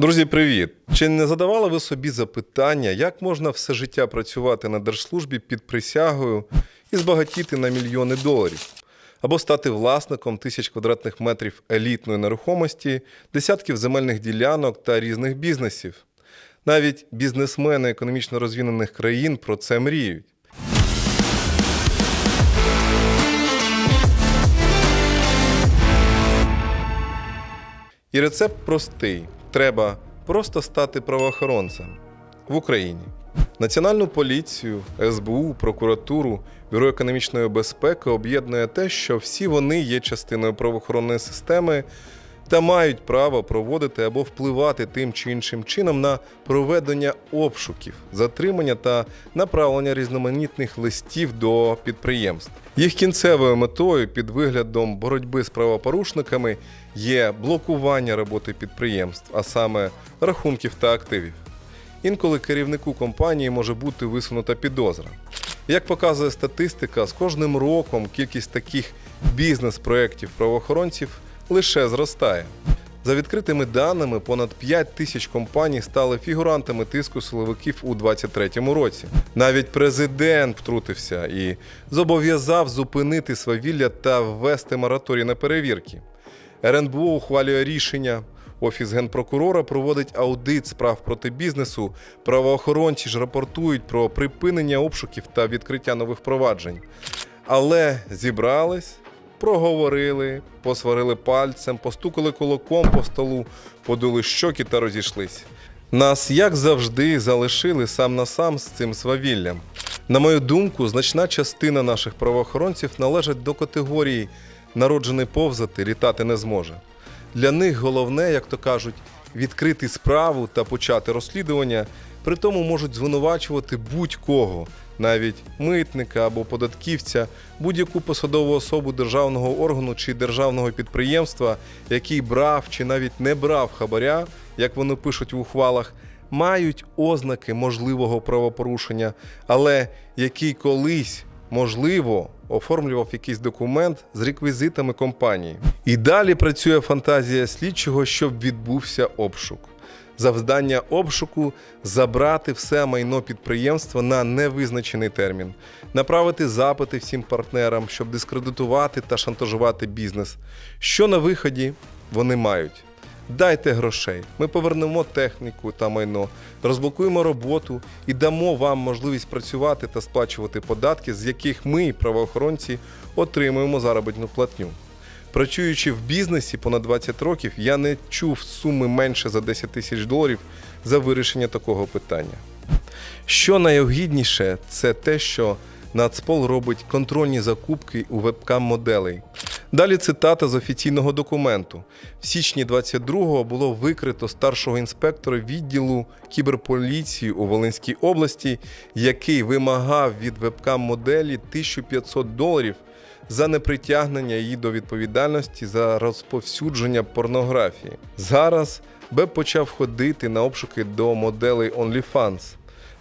Друзі, привіт! Чи не задавали ви собі запитання, як можна все життя працювати на держслужбі під присягою і збагатіти на мільйони доларів? Або стати власником тисяч квадратних метрів елітної нерухомості, десятків земельних ділянок та різних бізнесів? Навіть бізнесмени економічно розвинених країн про це мріють. І рецепт простий: треба просто стати правоохоронцем в Україні. Національну поліцію, СБУ, прокуратуру, Бюро економічної безпеки об'єднує те, що всі вони є частиною правоохоронної системи та мають право проводити або впливати тим чи іншим чином на проведення обшуків, затримання та направлення різноманітних листів до підприємств. Їх кінцевою метою під виглядом боротьби з правопорушниками є блокування роботи підприємств, а саме рахунків та активів. Інколи керівнику компанії може бути висунута підозра. Як показує статистика, з кожним роком кількість таких бізнес-проєктів правоохоронців лише зростає. За відкритими даними, понад 5 тисяч компаній стали фігурантами тиску силовиків у 2023 році. Навіть президент втрутився і зобов'язав зупинити свавілля та ввести мораторій на перевірки. РНБО ухвалює рішення. Офіс генпрокурора проводить аудит справ проти бізнесу. Правоохоронці ж рапортують про припинення обшуків та відкриття нових проваджень. Але зібрались, проговорили, посварили пальцем, постукали кулаком по столу, подули щоки та розійшлись. Нас, як завжди, залишили сам на сам з цим свавіллям. На мою думку, значна частина наших правоохоронців належить до категорії народжений повзати, літати не зможе. Для них головне, як то кажуть, відкрити справу та почати розслідування. При тому можуть звинувачувати будь-кого, навіть митника або податківця, будь-яку посадову особу державного органу чи державного підприємства, який брав чи навіть не брав хабаря, як вони пишуть в ухвалах, мають ознаки можливого правопорушення, але який колись можливо, оформлював якийсь документ з реквізитами компанії. І далі працює фантазія слідчого, щоб відбувся обшук. Завдання обшуку забрати все майно підприємства на невизначений термін, направити запити всім партнерам, щоб дискредитувати та шантажувати бізнес. Що на виході вони мають? Дайте грошей, ми повернемо техніку та майно, розблокуємо роботу і дамо вам можливість працювати та сплачувати податки, з яких ми, правоохоронці, отримуємо заробітну платню. Працюючи в бізнесі понад 20 років, я не чув суми менше за 10 тисяч доларів за вирішення такого питання. Що найогідніше, це те, що Нацпол робить контрольні закупки у вебкам-моделей. Далі цитата з офіційного документу. В січні 22-го було викрито старшого інспектора відділу кіберполіції у Волинській області, який вимагав від вебкам-моделі 1500 доларів за непритягнення її до відповідальності за розповсюдження порнографії. Зараз БЕП почав ходити на обшуки до моделей OnlyFans.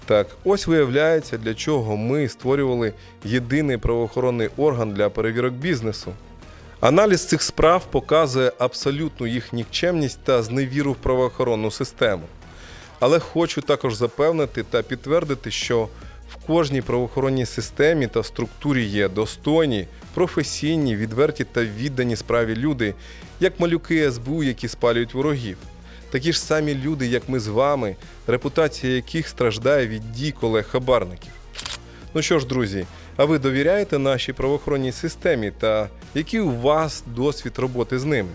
Так, ось виявляється, для чого ми створювали єдиний правоохоронний орган для перевірок бізнесу. Аналіз цих справ показує абсолютну їх нікчемність та зневіру в правоохоронну систему. Але хочу також запевнити та підтвердити, що в кожній правоохоронній системі та структурі є достойні, професійні, відверті та віддані справі люди, як малюки СБУ, які спалюють ворогів. Такі ж самі люди, як ми з вами, репутація яких страждає від дій колег-хабарників. Ну що ж, друзі, а ви довіряєте нашій правоохоронній системі та який у вас досвід роботи з ними?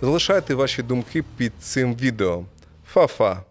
Залишайте ваші думки під цим відео. Фа-фа!